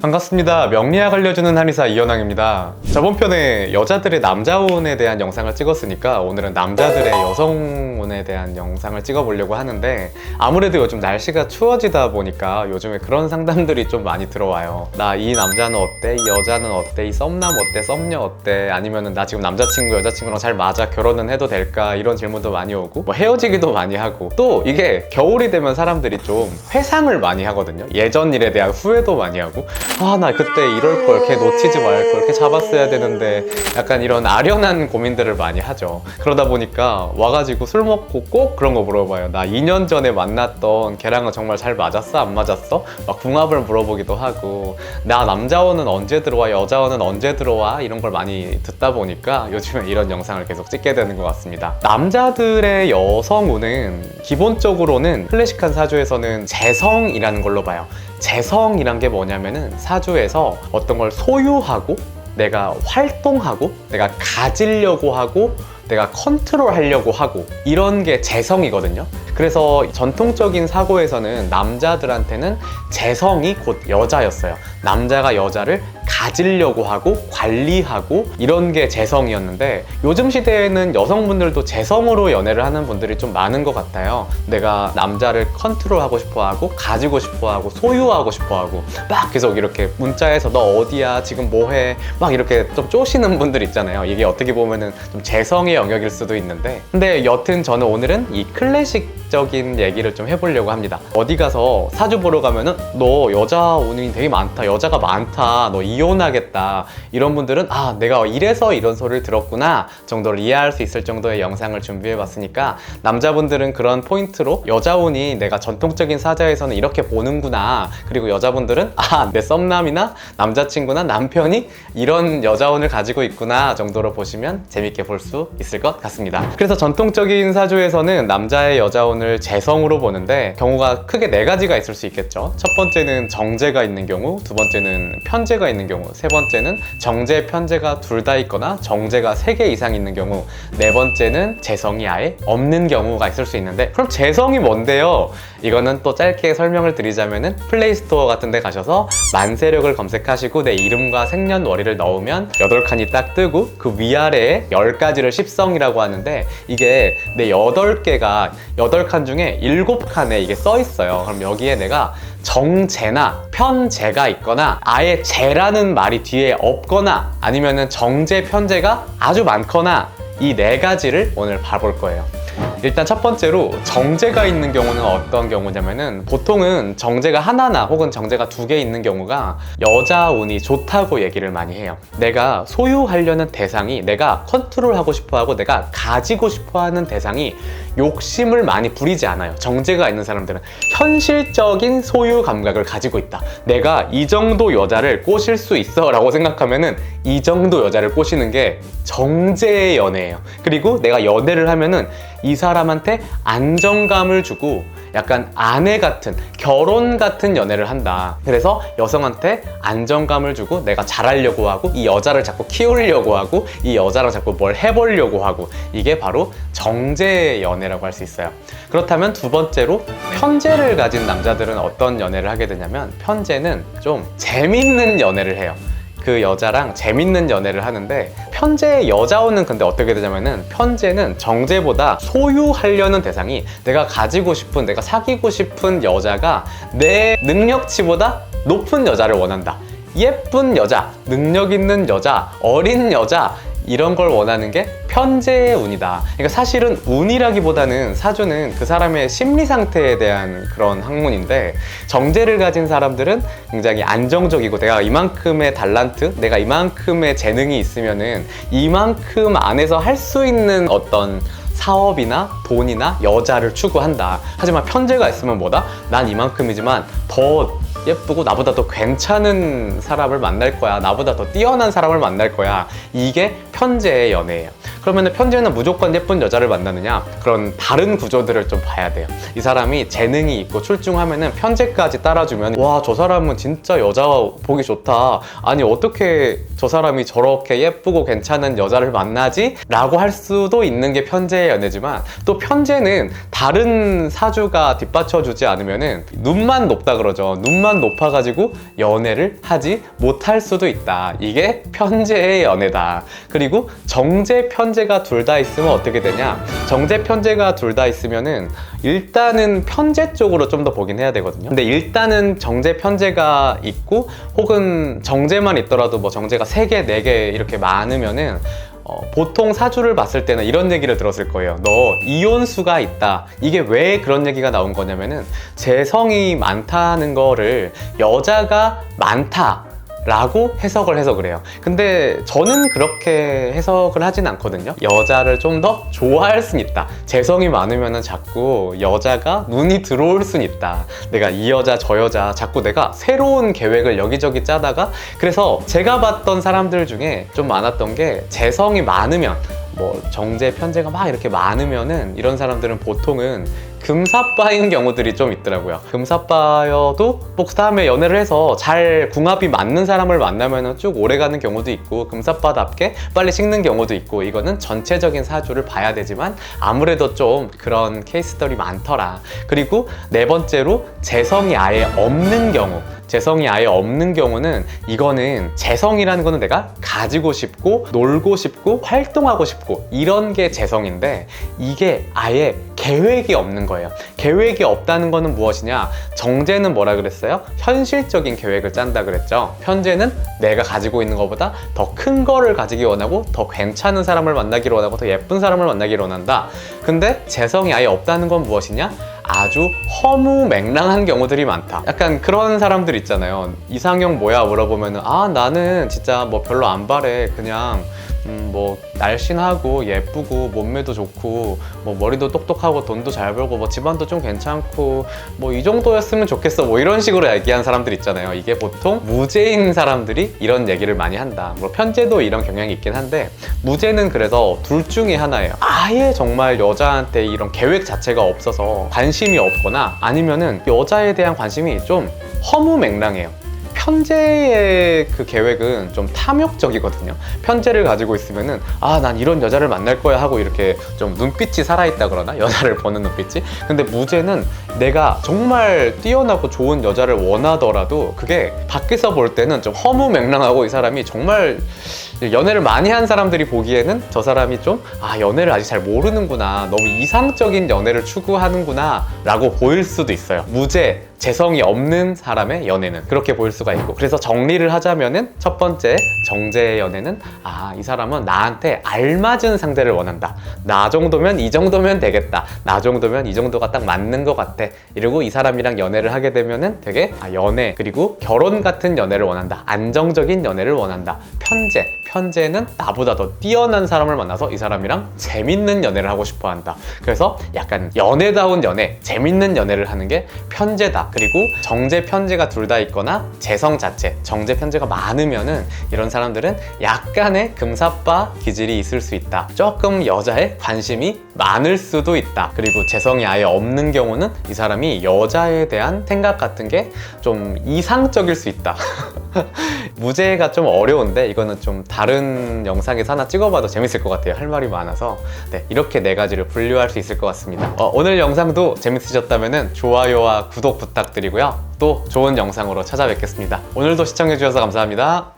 반갑습니다. 명리학 알려주는 한의사 이현왕입니다. 저번 편에 여자들의 남자혼에 대한 영상을 찍었으니까 오늘은 남자들의 여성혼에 대한 영상을 찍어보려고 하는데 아무래도 요즘 날씨가 추워지다 보니까 요즘에 그런 상담들이 좀 많이 들어와요. 나 이 남자는 어때? 이 여자는 어때? 이 썸남 어때? 썸녀 어때? 아니면은 나 지금 남자친구 여자친구랑 잘 맞아? 결혼은 해도 될까? 이런 질문도 많이 오고 뭐 헤어지기도 많이 하고 또 이게 겨울이 되면 사람들이 좀 회상을 많이 하거든요. 예전 일에 대한 후회도 많이 하고 아 나 그때 이럴 걸 걔 놓치지 말 걸 걔 잡았어야 되는데 약간 이런 아련한 고민들을 많이 하죠. 그러다 보니까 와가지고 술 먹고 꼭 그런 거 물어봐요. 나 2년 전에 만났던 걔랑은 정말 잘 맞았어? 안 맞았어? 막 궁합을 물어보기도 하고 나 남자원은 언제 들어와? 여자원은 언제 들어와? 이런 걸 많이 듣다 보니까 요즘에 이런 영상을 계속 찍게 되는 것 같습니다. 남자들의 여성운은 기본적으로는 클래식한 사주에서는 재성이라는 걸로 봐요 재성이란 게 뭐냐면은 사주에서 어떤 걸 소유하고 내가 활동하고 내가 가지려고 하고 내가 컨트롤 하려고 하고 이런 게 재성이거든요. 그래서 전통적인 사고에서는 남자들한테는 재성이 곧 여자였어요. 남자가 여자를 가지려고 하고 관리하고 이런 게 재성이었는데 요즘 시대에는 여성분들도 재성으로 연애를 하는 분들이 좀 많은 것 같아요. 내가 남자를 컨트롤하고 싶어 하고 가지고 싶어 하고 소유하고 싶어 하고 막 계속 이렇게 문자에서 너 어디야 지금 뭐해 막 이렇게 좀 쪼시는 분들 있잖아요. 이게 어떻게 보면은 좀 재성의 영역일 수도 있는데 근데 여튼 저는 오늘은 이 클래식 적인 얘기를 좀 해보려고 합니다. 어디 가서 사주 보러 가면은 너 여자 운이 되게 많다 여자가 많다 너 이혼하겠다 이런 분들은 아 내가 이래서 이런 소리를 들었구나 정도를 이해할 수 있을 정도의 영상을 준비해 봤으니까 남자분들은 그런 포인트로 여자 운이 내가 전통적인 사자에서는 이렇게 보는구나 그리고 여자분들은 아 내 썸남이나 남자친구나 남편이 이런 여자 운을 가지고 있구나 정도로 보시면 재밌게 볼 수 있을 것 같습니다 그래서 전통적인 사주에서는 남자의 여자 운을 재성으로 보는데 경우가 크게 네 가지가 있을 수 있겠죠 첫 번째는 정제가 있는 경우 두 번째는 편제가 있는 경우 세 번째는 정제 편제가 둘 다 있거나 정제가 세 개 이상 있는 경우 네 번째는 재성이 아예 없는 경우가 있을 수 있는데 그럼 재성이 뭔데요? 이거는 또 짧게 설명을 드리자면은 플레이스토어 같은 데 가셔서 만세력을 검색하시고 내 이름과 생년월일을 넣으면 8칸이 딱 뜨고 그 위아래에 10가지를 십성이라고 하는데 이게 내 8개가 8칸 중에 7칸에 이게 써 있어요. 그럼 여기에 내가 정제나 편제가 있거나 아예 제라는 말이 뒤에 없거나 아니면은 정제 편제가 아주 많거나 이 네 가지를 오늘 봐볼 거예요. 일단 첫 번째로 정제가 있는 경우는 어떤 경우냐면은 보통은 정제가 하나나 혹은 정제가 두 개 있는 경우가 여자 운이 좋다고 얘기를 많이 해요. 내가 소유하려는 대상이 내가 컨트롤하고 싶어 하고 내가 가지고 싶어 하는 대상이 욕심을 많이 부리지 않아요. 정제가 있는 사람들은 현실적인 소유 감각을 가지고 있다. 내가 이 정도 여자를 꼬실 수 있어 라고 생각하면은 이 정도 여자를 꼬시는 게 정제의 연애예요. 그리고 내가 연애를 하면은 이 사람한테 안정감을 주고 약간 아내 같은 결혼 같은 연애를 한다. 그래서 여성한테 안정감을 주고 내가 잘하려고 하고 이 여자를 자꾸 키우려고 하고 이 여자랑 자꾸 뭘 해보려고 하고 이게 바로 정제의 연애라고 할 수 있어요. 그렇다면 두 번째로 편제를 가진 남자들은 어떤 연애를 하게 되냐면 편제는 좀 재밌는 연애를 해요. 그 여자랑 재밌는 연애를 하는데 편제의 여자오는 근데 어떻게 되냐면은 편제는 정제보다 소유하려는 대상이 내가 가지고 싶은 내가 사귀고 싶은 여자가 내 능력치보다 높은 여자를 원한다. 예쁜 여자, 능력 있는 여자, 어린 여자 이런 걸 원하는 게 편제의 운이다. 그러니까 사실은 운이라기보다는 사주는 그 사람의 심리 상태에 대한 그런 학문인데 정제를 가진 사람들은 굉장히 안정적이고 내가 이만큼의 달란트, 내가 이만큼의 재능이 있으면은 이만큼 안에서 할 수 있는 어떤 사업이나 돈이나 여자를 추구한다. 하지만 편제가 있으면 뭐다? 난 이만큼이지만 더 예쁘고 나보다 더 괜찮은 사람을 만날 거야. 나보다 더 뛰어난 사람을 만날 거야. 이게 편제의 연애예요. 그러면 편제는 무조건 예쁜 여자를 만나느냐? 그런 다른 구조들을 좀 봐야 돼요. 이 사람이 재능이 있고 출중하면은 편제까지 따라주면 와, 저 사람은 진짜 여자 보기 좋다. 아니, 어떻게 저 사람이 저렇게 예쁘고 괜찮은 여자를 만나지? 라고 할 수도 있는 게 편제의 연애지만 또 편제는 다른 사주가 뒷받쳐주지 않으면은 눈만 높다 그러죠. 눈만 높아가지고 연애를 하지 못할 수도 있다. 이게 편제의 연애다. 그리고 정제, 편제가 둘 다 있으면 어떻게 되냐? 정제, 편제가 둘 다 있으면은 일단은 편제 쪽으로 좀 더 보긴 해야 되거든요. 근데 일단은 정제, 편제가 있고 혹은 정제만 있더라도 뭐 정제가 세개네 개 이렇게 많으면은 어, 보통 사주를 봤을 때는 이런 얘기를 들었을 거예요. 너 이혼수가 있다. 이게 왜 그런 얘기가 나온 거냐면은 재성이 많다는 거를 여자가 많다. 라고 해석을 해서 그래요. 근데 저는 그렇게 해석을 하진 않거든요. 여자를 좀 더 좋아할 순 있다. 재성이 많으면 자꾸 여자가 눈이 들어올 순 있다. 내가 이 여자 저 여자 자꾸 내가 새로운 계획을 여기저기 짜다가 그래서 제가 봤던 사람들 중에 좀 많았던 게 재성이 많으면 뭐 정제 편제가 막 이렇게 많으면은 이런 사람들은 보통은 금사빠인 경우들이 좀 있더라고요. 금사빠여도 뭐 그다음에 연애를 해서 잘 궁합이 맞는 사람을 만나면은 쭉 오래가는 경우도 있고 금사빠답게 빨리 식는 경우도 있고 이거는 전체적인 사주를 봐야 되지만 아무래도 좀 그런 케이스들이 많더라. 그리고 네 번째로 재성이 아예 없는 경우. 재성이 아예 없는 경우는 이거는 재성이라는 거는 내가 가지고 싶고 놀고 싶고 활동하고 싶고 이런 게 재성인데 이게 아예 계획이 없는 거예요. 계획이 없다는 거는 무엇이냐? 정제는 뭐라 그랬어요? 현실적인 계획을 짠다 그랬죠. 편제는 내가 가지고 있는 것보다 더 큰 거를 가지기 원하고 더 괜찮은 사람을 만나기를 원하고 더 예쁜 사람을 만나기를 원한다. 근데 재성이 아예 없다는 건 무엇이냐? 아주 허무맹랑한 경우들이 많다. 약간 그런 사람들 있잖아요. 이상형 뭐야 물어보면은 아 나는 진짜 뭐 별로 안 바래. 그냥 음, 뭐 날씬하고 예쁘고 몸매도 좋고 뭐 머리도 똑똑하고 돈도 잘 벌고 뭐 집안도 좀 괜찮고 뭐 이 정도였으면 좋겠어. 뭐 이런 식으로 얘기한 사람들 있잖아요. 이게 보통 무죄인 사람들이 이런 얘기를 많이 한다. 뭐 편제도 이런 경향이 있긴 한데 무죄는 그래서 둘 중에 하나예요. 아예 정말 여자한테 이런 계획 자체가 없어서 관심이 없거나 아니면은 여자에 대한 관심이 좀 허무맹랑해요 편제의 그 계획은 좀 탐욕적이거든요. 편제를 가지고 있으면은 아 난 이런 여자를 만날 거야 하고 이렇게 좀 눈빛이 살아있다 그러나 여자를 보는 눈빛이. 근데 무제는 내가 정말 뛰어나고 좋은 여자를 원하더라도 그게 밖에서 볼 때는 좀 허무맹랑하고 이 사람이 정말 연애를 많이 한 사람들이 보기에는 저 사람이 좀 아 연애를 아직 잘 모르는구나 너무 이상적인 연애를 추구하는구나 라고 보일 수도 있어요. 무죄 재성이 없는 사람의 연애는 그렇게 보일 수가 있고. 그래서 정리를 하자면은 첫 번째 정제의 연애는 아 이 사람은 나한테 알맞은 상대를 원한다. 나 정도면 이 정도면 되겠다. 나 정도면 이 정도가 딱 맞는 것 같아. 이러고 이 사람이랑 연애를 하게 되면은 되게 아 연애 그리고 결혼 같은 연애를 원한다. 안정적인 연애를 원한다. 편제 편제는 나보다 더 뛰어난 사람을 만나서 이 사람이랑 재밌는 연애를 하고 싶어 한다. 그래서 약간 연애다운 연애, 재밌는 연애를 하는 게 편제다. 그리고 정제, 편제가 둘 다 있거나 재성 자체, 정제, 편제가 많으면은 이런 사람들은 약간의 금사빠 기질이 있을 수 있다. 조금 여자에 관심이 많을 수도 있다. 그리고 재성이 아예 없는 경우는 이 사람이 여자에 대한 생각 같은 게 좀 이상적일 수 있다. 무죄가 좀 어려운데 이거는 좀 다른 영상에서 하나 찍어봐도 재밌을 것 같아요. 할 말이 많아서 네, 이렇게 네 가지를 분류할 수 있을 것 같습니다. 어, 오늘 영상도 재밌으셨다면 좋아요와 구독 부탁드리고요. 또 좋은 영상으로 찾아뵙겠습니다. 오늘도 시청해주셔서 감사합니다.